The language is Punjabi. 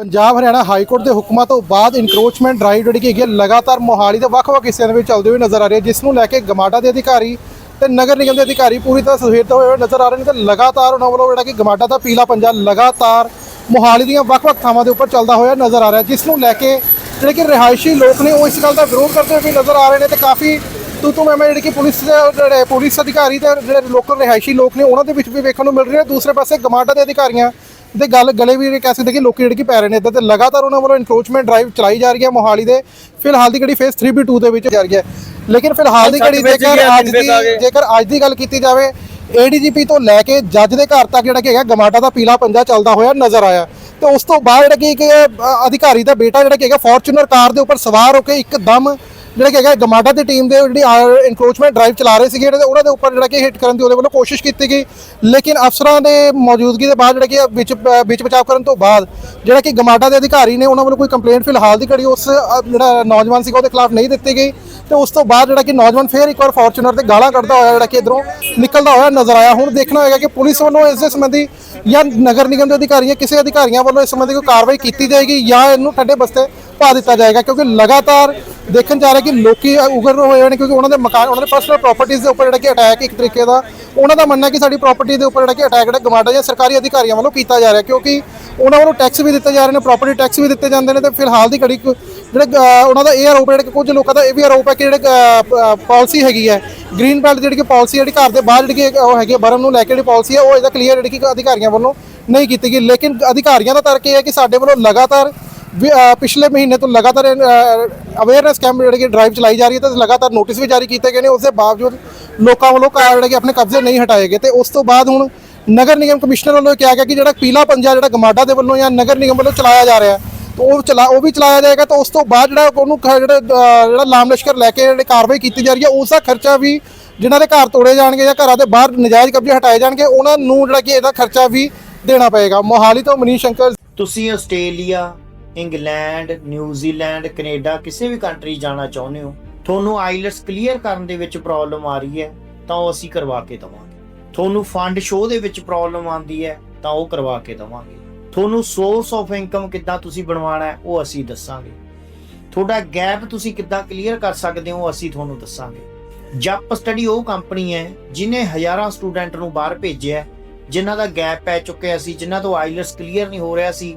ਪੰਜਾਬ ਹਰਿਆਣਾ ਹਾਈ ਕੋਰਟ ਦੇ ਹੁਕਮਾਂ ਤੋਂ ਬਾਅਦ ਇਨਕਰੋਚਮੈਂਟ ਡਰਾਈਵ ਜਿਹੜੀ ਕਿ ਹੈਗੀ ਹੈ, ਲਗਾਤਾਰ ਮੋਹਾਲੀ ਦੇ ਵੱਖ-ਵੱਖ ਹਿੱਸਿਆਂ ਦੇ ਵਿੱਚ ਚੱਲਦੇ ਹੋਏ ਨਜ਼ਰ ਆ ਰਹੀ ਹੈ ਜਿਸ ਨੂੰ ਲੈ ਕੇ ਗਮਾਡਾ ਦੇ ਅਧਿਕਾਰੀ ਤੇ ਨਗਰ ਨਿਗਮ ਦੇ ਅਧਿਕਾਰੀ ਪੂਰੀ ਤਰ੍ਹਾਂ ਸੁਹਿਰਦ ਹੋਏ ਹੋਏ ਨਜ਼ਰ ਆ ਰਹੇ ਨੇ ਤੇ ਲਗਾਤਾਰ ਉਹਨਾਂ ਵੱਲੋਂ ਜਿਹੜਾ ਕਿ ਗਮਾਡਾ ਦਾ ਪੀਲਾ ਪੰਜਾ ਲਗਾਤਾਰ ਮੋਹਾਲੀ ਦੀਆਂ ਵੱਖ-ਵੱਖ ਥਾਵਾਂ ਦੇ ਉੱਪਰ ਚੱਲਦਾ ਹੋਇਆ ਨਜ਼ਰ ਆ ਰਿਹਾ, ਜਿਸ ਨੂੰ ਲੈ ਕੇ ਜਿਹੜੇ ਕਿ ਰਿਹਾਇਸ਼ੀ ਲੋਕ ਨੇ ਉਹ ਇਸ ਗੱਲ ਦਾ ਵਿਰੋਧ ਕਰਦੇ ਹੋਏ ਨਜ਼ਰ ਆ ਰਹੇ ਨੇ ਤੇ ਕਾਫੀ ਤੂੰ ਤੂੰ ਮੈਂ ਮੈਂ ਜਿਹੜੀ ਕਿ ਪੁਲਿਸ ਦੇ ਜਿਹੜੇ ਪੁਲਿਸ ਅਧਿਕਾਰੀ ਤੇ ਜਿਹੜੇ ਲੋਕਲ ਰਿਹਾਇਸ਼ੀ ਲੋਕ ਨੇ ਉਹਨਾਂ ਦੇ ਵਿੱਚ ਵੀ ਵੇਖਣ ਨੂੰ ਮਿਲ ਰਹੀ ਹੈ ਦੂਸਰੇ ਪਾਸੇ ਗਮਾਡਾ ਦੇ ਅਧਿਕਾਰੀਆਂ ਦੇ ਗੱਲ ਗਲੇ ਵੀ ਕਹਿ ਸਕਦੇ ਕਿ ਲੋਕੀ ਜਿਹੜੇ ਕਿ ਪੈ ਰਹੇ ਨੇ ਇੱਦਾਂ ਤੇ ਲਗਾਤਾਰ ਉਹਨਾਂ ਵੱਲੋਂ ਇਨਕਰੋਚਮੈਂਟ ਡਰਾਈਵ ਚਲਾਈ ਜਾ ਰਹੀ ਹੈ ਮੋਹਾਲੀ ਦੇ। ਫਿਲਹਾਲ ਦੀ ਘੜੀ ਫੇਸ 3B2 ਦੇ ਵਿੱਚ ਜਾਰੀ ਹੈ। ਲੇਕਿਨ ਫਿਲਹਾਲ ਦੀ ਘੜੀ ਜੇਕਰ ਅੱਜ ਦੀ ਜੇਕਰ ਅੱਜ ਦੀ ਗੱਲ ਕੀਤੀ ਜਾਵੇ ਏਡੀਜੀਪੀ ਤੋਂ ਲੈ ਕੇ ਜੱਜ ਦੇ ਘਰ ਤੱਕ ਜਿਹੜਾ ਕਿ ਹੈਗਾ ਗਮਾਟਾ ਦਾ ਪੀਲਾ ਪੰਜਾ ਚੱਲਦਾ ਹੋਇਆ ਨਜ਼ਰ ਆਇਆ। ਤੇ ਉਸ ਤੋਂ ਬਾਅਦ ਜਿਹੜਾ ਕਿ ਇੱਕ ਅਧਿਕਾਰੀ ਦਾ ਬੇਟਾ ਜਿਹੜਾ ਕਿ ਹੈਗਾ ਫੋਰਚੂਨਰ ਕਾਰ ਦੇ ਉੱਪਰ ਸਵਾਰ ਹੋ ਕੇ ਇੱਕਦਮ ਜਿਹੜਾ ਕਿ ਹੈਗਾ ਗਮਾਡਾ ਦੀ ਟੀਮ ਦੇ ਜਿਹੜੀ ਇਨਕਰੋਚਮੈਂਟ ਡਰਾਈਵ ਚਲਾ ਰਹੇ ਸੀਗੇ, ਜਿਹੜੇ ਉਹਨਾਂ ਦੇ ਉੱਪਰ ਜਿਹੜਾ ਕਿ ਹਿੱਟ ਕਰਨ ਦੀ ਉਹਦੇ ਵੱਲੋਂ ਕੋਸ਼ਿਸ਼ ਕੀਤੀ ਗਈ। ਲੇਕਿਨ ਅਫਸਰਾਂ ਦੇ ਮੌਜੂਦਗੀ ਦੇ ਬਾਅਦ ਜਿਹੜਾ ਕਿ ਵਿੱਚ ਵਿੱਚ ਬਚਾਅ ਕਰਨ ਤੋਂ ਬਾਅਦ ਜਿਹੜਾ ਕਿ ਗਮਾਡਾ ਦੇ ਅਧਿਕਾਰੀ ਨੇ ਉਹਨਾਂ ਵੱਲੋਂ ਕੋਈ ਕੰਪਲੇਂਟ ਫਿਲਹਾਲ ਦੀ ਘੜੀ ਉਸ ਜਿਹੜਾ ਨੌਜਵਾਨ ਸੀਗਾ ਉਹਦੇ ਖਿਲਾਫ ਨਹੀਂ ਦਿੱਤੀ ਗਈ। ਤੇ ਉਸ ਤੋਂ ਬਾਅਦ ਜਿਹੜਾ ਕਿ ਨੌਜਵਾਨ ਫੇਰ ਇੱਕ ਵਾਰ ਫੋਰਚੂਨਰ ਤੇ ਗਾਲਾਂ ਕੱਢਦਾ ਹੋਇਆ ਜਿਹੜਾ ਕਿ ਇਧਰੋਂ ਨਿਕਲਦਾ ਹੋਇਆ ਨਜ਼ਰ ਆਇਆ। ਹੁਣ ਦੇਖਣਾ ਹੋਏਗਾ ਕਿ ਪੁਲਿਸ ਵੱਲੋਂ ਇਸ ਦੇ ਸੰਬੰਧੀ ਜਾਂ ਨਗਰ ਨਿਗਮ ਦੇ ਅਧਿਕਾਰੀਆਂ, ਕਿਸੇ ਅਧਿਕਾਰੀਆਂ ਵੱਲੋਂ ਇਸ ਸੰਬੰਧੀ ਕੋਈ ਕਾਰਵਾਈ ਕੀਤੀ ਜਾਏਗੀ ਜਾਂ ਇਹਨੂੰ ਠੱਡੇ ਬਸਤੇ ਪਾ ਦਿੱਤਾ ਜਾਏਗਾ, ਕਿਉਂਕਿ ਲਗਾਤਾਰ ਦੇਖਣ ਜਾ ਰਿਹਾ ਕਿ ਲੋਕੀ ਉਗਰ ਹੋਏ ਨੇ ਕਿਉਂਕਿ ਉਹਨਾਂ ਦੇ ਮਕਾਨ, ਉਹਨਾਂ ਦੇ ਪਰਸਨਲ ਪ੍ਰਾਪਰਟੀਆਂ ਦੇ ਉੱਪਰ ਜਿਹੜਾ ਕਿ ਅਟੈਕ ਇੱਕ ਤਰੀਕੇ ਦਾ, ਉਹਨਾਂ ਦਾ ਮੰਨਣਾ ਕਿ ਸਾਡੀ ਪ੍ਰਾਪਰਟੀ ਦੇ ਉੱਪਰ ਜਿਹੜਾ ਕਿ ਅਟੈਕ ਜਿਹੜਾ ਗਮਾਡਾ ਜਾਂ ਸਰਕਾਰੀ ਅਧਿਕਾਰੀਆਂ ਵੱਲੋਂ ਕੀਤਾ ਜਾ ਰਿਹਾ ਕਿਉਂਕਿ ਉਹਨਾਂ ਵੱਲੋਂ ਟੈਕਸ ਵੀ ਦਿੱਤੇ ਜਾ ਰਹੇ ਨੇ ਪ੍ਰਾਪਰਟੀ ਟੈਕਸ ਵੀ ਦਿੱਤੇ ਜਾਂਦੇ ਨੇ ਤੇ ਫਿਲਹਾਲ ਦੀ ਘੜੀ ਕੁ ਜਿਹੜੇ ਉਹਨਾਂ ਦਾ ਇਹ ਆਰੋਪ ਜਿਹੜਾ ਕਿ ਕੁਝ ਲੋਕਾਂ ਦਾ ਇਹ ਵੀ ਆਰੋਪ ਹੈ ਕਿ ਜਿਹੜੇ ਪਾਲਿਸੀ ਹੈਗੀ ਹੈ। ਗ੍ਰੀਨ ਬੈਲਟ ਜਿਹੜੀ ਕਿ ਪਾਲਿਸੀ ਜਿਹੜੀ ਘਰ ਦੇ ਬਾਹਰ ਜਿਹੜੀ ਕਿ ਉਹ ਹੈਗੀ ਹੈ, ਬਰਮ ਨੂੰ ਲੈ ਕੇ ਜਿਹੜੀ ਪਾਲਿਸੀ ਹੈ, ਉਹ ਇਹਦਾ ਕਲੀਅਰ ਜਿਹੜੀ ਕਿ ਅਧਿਕਾਰੀਆਂ ਵੱਲੋਂ ਨਹੀਂ ਕੀਤੀ ਗਈ। ਲੇਕਿਨ ਅਧਿਕਾਰੀਆਂ ਦਾ ਤਰਕ ਇਹ ਹੈ ਕਿ ਸਾਡੇ ਵੱਲੋਂ ਲਗਾਤਾਰ ਪਿਛਲੇ ਮਹੀਨੇ ਤੋਂ ਲਗਾਤਾਰ ਅਵੇਅਰਨੈਸ ਕੈਂਪ ਜਿਹੜੇ ਕਿ ਡਰਾਈਵ ਚਲਾਈ ਜਾ ਰਹੀ ਹੈ ਤੇ ਲਗਾਤਾਰ ਨੋਟਿਸ ਵੀ ਜਾਰੀ ਕੀਤੇ ਗਏ ਨੇ, ਉਸ ਦੇ ਬਾਵਜੂਦ ਲੋਕਾਂ ਵੱਲੋਂ ਕਾਰ ਜਿਹੜੇ ਕਿ ਆਪਣੇ ਕਬਜ਼ੇ ਨਹੀਂ ਹਟਾਏ ਗਏ। ਤੇ ਉਸ ਤੋਂ ਬਾਅਦ ਹੁਣ ਨਗਰ ਨਿਗਮ ਕਮਿਸ਼ਨਰ ਵੱਲੋਂ ਕਿਹਾ ਗਿਆ ਕਿ ਜਿਹੜਾ ਪੀਲਾ ਪੰਜਾ ਜਿਹੜਾ ਗਮਾਡਾ ਦੇ ਵੱਲੋਂ ਜਾਂ ਨਗਰ ਨਿਗਮ ਵੱਲੋਂ ਚਲਾਇਆ ਜਾ ਰਿਹਾ, ਤੇ ਉਹ ਚਲਾ, ਉਹ ਵੀ ਚਲਾਇਆ ਜਾਏਗਾ, ਤਾਂ ਉਸ ਤੋਂ ਬਾਅਦ ਜਿਹੜਾ ਉਹਨੂੰ ਜਿਹੜਾ ਜਿਹੜਾ ਲਾਮ ਲਸ਼ਕਰ ਲੈ ਕੇ ਜਿਹੜੀ ਕਾਰਵਾਈ ਕੀਤੀ ਜਾ ਰਹੀ ਹੈ, ਉਸ ਦਾ ਖਰਚਾ ਵੀ ਜਿਨ੍ਹਾਂ ਦੇ ਘਰ ਤੋੜੇ ਜਾਣਗੇ ਜਾਂ ਘਰਾਂ ਦੇ ਬਾਹਰ ਨਜਾਇਜ਼ ਕਬਜ਼ੇ ਹਟਾਏ ਜਾਣਗੇ, ਉਹਨਾਂ ਨੂੰ ਜਿਹੜਾ ਕਿ ਇਹਦਾ ਖਰਚਾ ਵੀ ਦੇਣਾ ਪਏਗਾ। ਮੋਹਾਲੀ ਤੋਂ ਮਨੀਸ਼ ਸ਼ੰਕਰ ਤੁਸੀਂ ਆਸਟ੍ਰੇਲੀਆ ਇੰਗਲੈਂਡ ਨਿਊਜ਼ੀਲੈਂਡ ਕੈਨੇਡਾ ਕਿਸੇ ਵੀ ਕੰਟਰੀ ਜਾਣਾ ਚਾਹੁੰਦੇ ਹੋ ਤੁਹਾਨੂੰ ਆਈਲਟਸ ਕਲੀਅਰ ਕਰਨ ਦੇ ਵਿੱਚ ਪ੍ਰੋਬਲਮ ਆ ਰਹੀ ਹੈ ਤਾਂ ਉਹ ਅਸੀਂ ਕਰਵਾ ਕੇ ਦਵਾਂਗੇ। ਤੁਹਾਨੂੰ ਫੰਡ ਸ਼ੋਅ ਦੇ ਵਿੱਚ ਪ੍ਰੋਬਲਮ ਆਉਂਦੀ ਹੈ ਤਾਂ ਉਹ ਕਰਵਾ ਕੇ ਦਵਾਂਗੇ। ਤੁਹਾਨੂੰ ਸੋਰਸ ਆਫ ਇਨਕਮ ਕਿੱਦਾਂ ਤੁਸੀਂ ਬਣਵਾਉਣਾ ਹੈ ਉਹ ਅਸੀਂ ਦੱਸਾਂਗੇ। ਤੁਹਾਡਾ ਗੈਪ ਤੁਸੀਂ ਕਿੱਦਾਂ ਕਲੀਅਰ ਕਰ ਸਕਦੇ ਹੋ ਉਹ ਅਸੀਂ ਤੁਹਾਨੂੰ ਦੱਸਾਂਗੇ। ਜੱਪ ਸਟੱਡੀ ਉਹ ਕੰਪਨੀ ਹੈ ਜਿਨੇ ਹਜ਼ਾਰਾਂ ਸਟੂਡੈਂਟ ਨੂੰ ਬਾਹਰ ਭੇਜਿਆ ਹੈ, ਜਿਨ੍ਹਾਂ ਦਾ ਗੈਪ ਪੈ ਚੁੱਕਿਆ ਸੀ ਜਿਨ੍ਹਾਂ ਤੋਂ ਆਈਲਟਸ ਕਲੀਅਰ ਨਹੀਂ ਹੋ ਰਿਹਾ ਸੀ